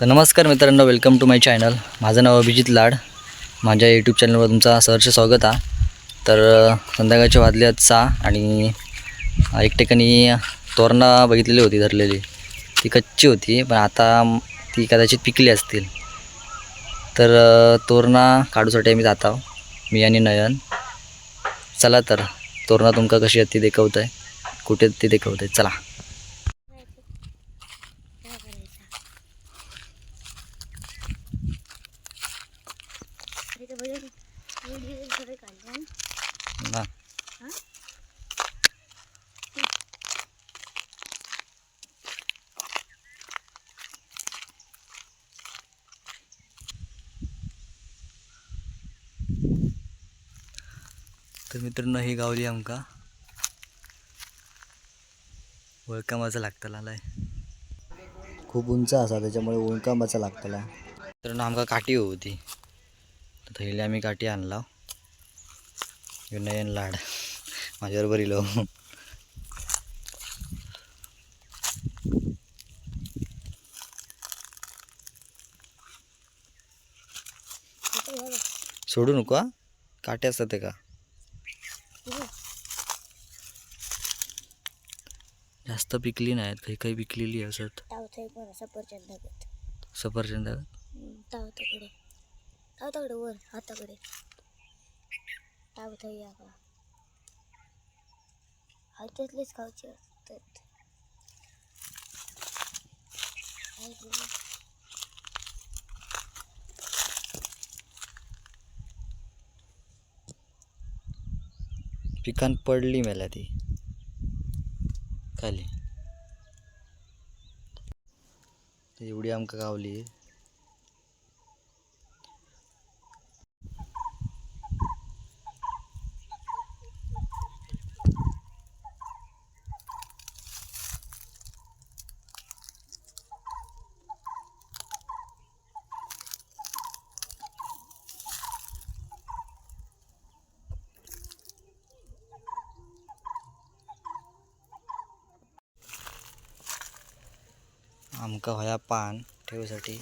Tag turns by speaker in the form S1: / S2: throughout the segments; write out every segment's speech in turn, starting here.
S1: तर नमस्कार मित्रांनो वेलकम टू माय चॅनल माझं नाव अभिजित लाड. माझ्या यूट्यूब चॅनलवर तुमचं सहर्ष स्वागत आहे. तर संध्याकाळच्या संध्याकाळचे वाजले आहेत सहा आणि एक ठिकाणी तोरणा बघितलेली होती धरलेली. ती कच्ची होती पण आता ती कदाचित पिकली असतील. तर तोरणा काढूसाठी आम्ही जात आहो मी आणि नयन. चला तर तोरणा तुमका कशी आहेत ती देखवत आहे कुठे ती देखवत आहे चला ना तर मित्रांनो ही गावली आमका वळकामाचा लागतला आलाय खूप उंच असा त्याच्यामुळे वळकामाचा लागतला. मित्रांनो आमका काठी होती. तर थैली आम्ही काठी आणला. ह्यो नयन लाड. माझ्याबरोबर इलो सोडू नको हा? काटे असतात ते का? जास्त पिकली नाहीत काही काही पिकलेली असत. सफरचंद
S2: तावताकडे. तावताकडे वर हाताकडे. हातातलेच खायचे असतात.
S1: पिकान पडली मेला ती. खाली. एवढी आमकां गावली. आमका होया पान ठेवसाठी.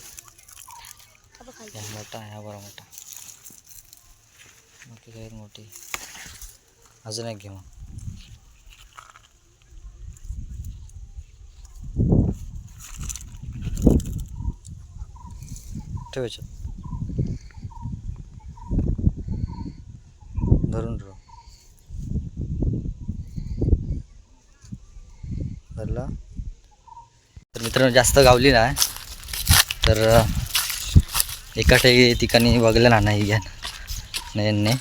S1: ह्या मोठा ह्या बरा मोठा. मोठी काय मोठी? अजून एक घेऊन मग धरून ठेव. धरला. मित्रांनो जास्त गावली नाही तर एका ठिकाणी बघलं ना नाही घ्या नयनने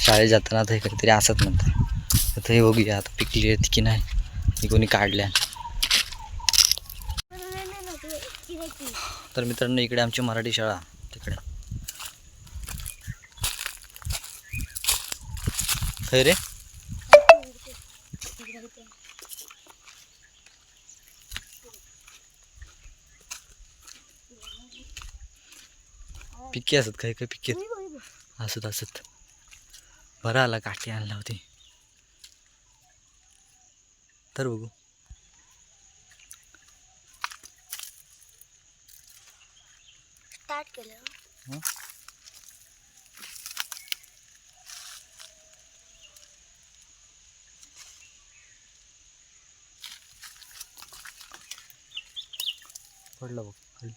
S1: शाळेत जाताना ते काहीतरी असत म्हणतात. तर हे बघूया आता पिकली आहेत की नाही ही कोणी काढल्या तर मित्रांनो इकडे आमची मराठी शाळा तिकडे. खय रे पिक्की असत काही काही पिक्की असत असत. बरं आला काठी आणला होती. तर बघू.
S2: केलं?
S1: पडलं बघ खाली.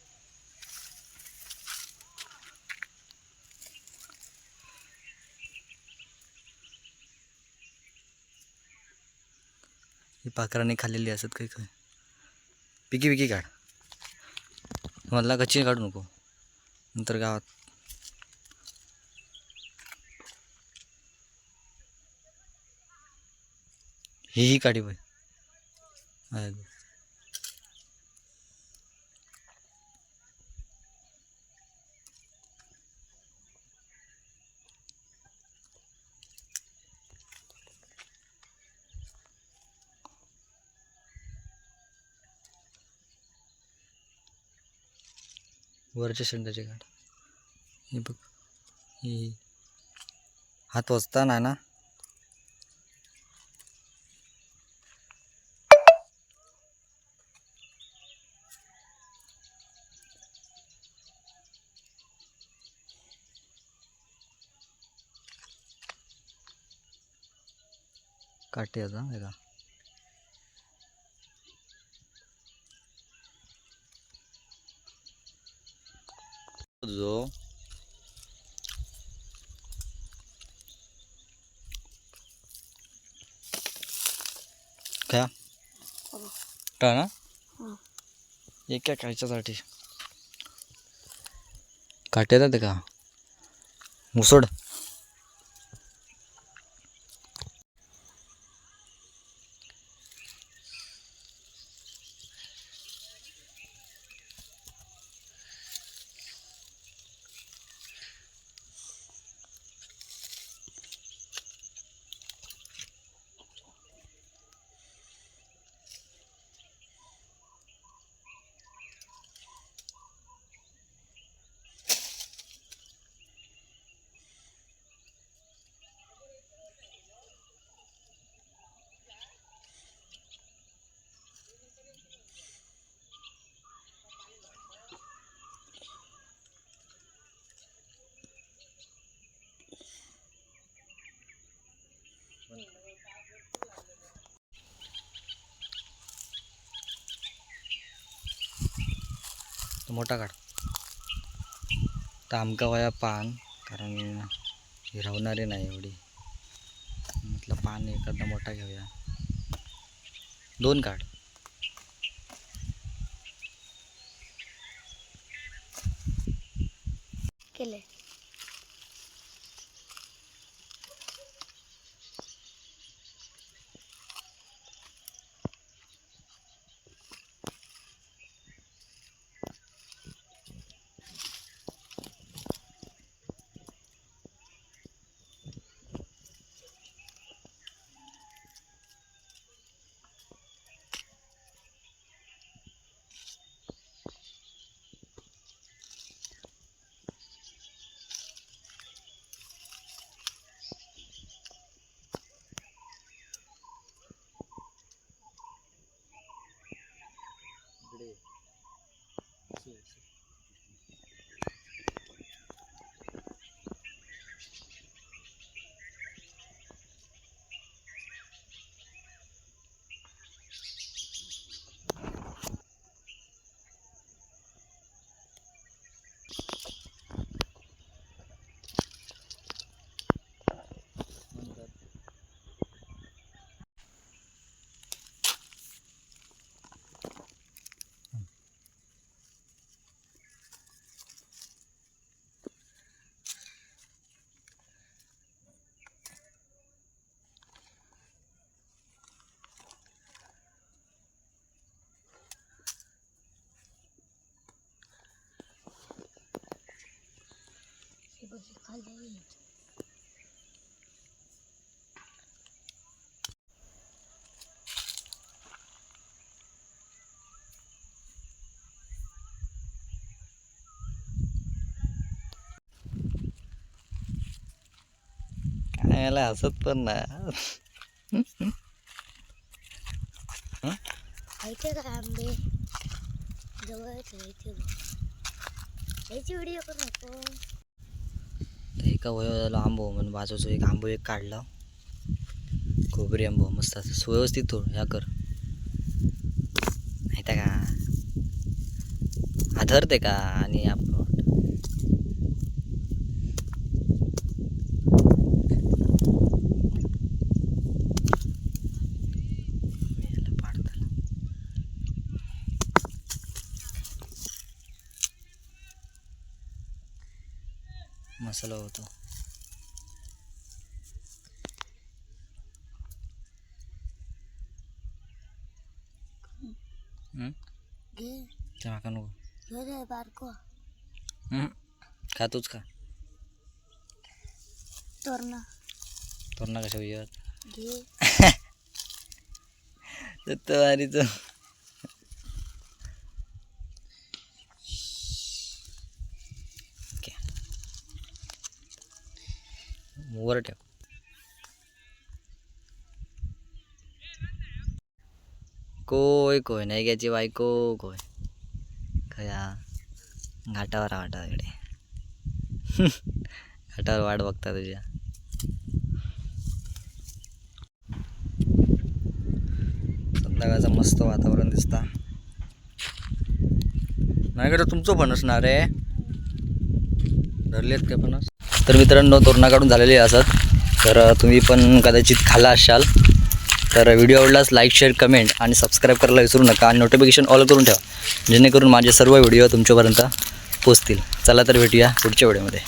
S1: ही पाखराने खाल्लेली असत काही काय? पिकी पिकी काढ मधला कच्ची काढू नको. नंतर गावात. ही ही काढी बाई. वरच्या शेंड्याची गाठ हे बघ ही हात वाचताना ना? काटे आता बघा. जो काय ना
S2: हं.
S1: एका खायच्यासाठी काटे येतात का मुसड तो मोठा काढ. तर वया पान कारण ही राहणारी नाही एवढी. म्हटलं पान एखादा मोठा घेऊया. दोन काढ.
S2: केले हे बघ हे खाल्लं
S1: काय याला हसत पण ना
S2: खायचे का आंबे जवळच खायचे खायची व्हिडिओ करू नको
S1: तर एका वयो झालो हो आंबो म्हणून बाजूचो एक आंबो एक काढला. खोबरी आंबो मस्त असं सुव्यवस्थित तोड ह्या कर. नाही का आधरते का? आणि आपण मसाला होतो. ते माका नको.
S2: बारको.
S1: खातोच का
S2: तोरणा.
S1: तोरणा कशा येत? सत्तवारीचं ओके वर ठेव. कोय कोय नाही घ्यायची बायको कोय. खया. घाटावर वाटा इकडे. घाटावर वाट बघता तुझ्या मस्त वातावरण दिसता. नाही का तुमचं फणसणार आहे. धरलेत का फणस तर मित्रांनो तोरणा काढून झालेले असत तर तुम्ही पण कदाचित खाला असाल. तर व्हिडिओ आवडलाच लाईक शेअर कमेंट आणि सबस्क्राईब करायला विसरू नका आणि नोटिफिकेशन ऑल करून ठेवा. जेणेकरून माझे सर्व व्हिडिओ तुमच्यापर्यंत पोचतील चला तर भेटूया पुढच्या व्हिडिओमध्ये.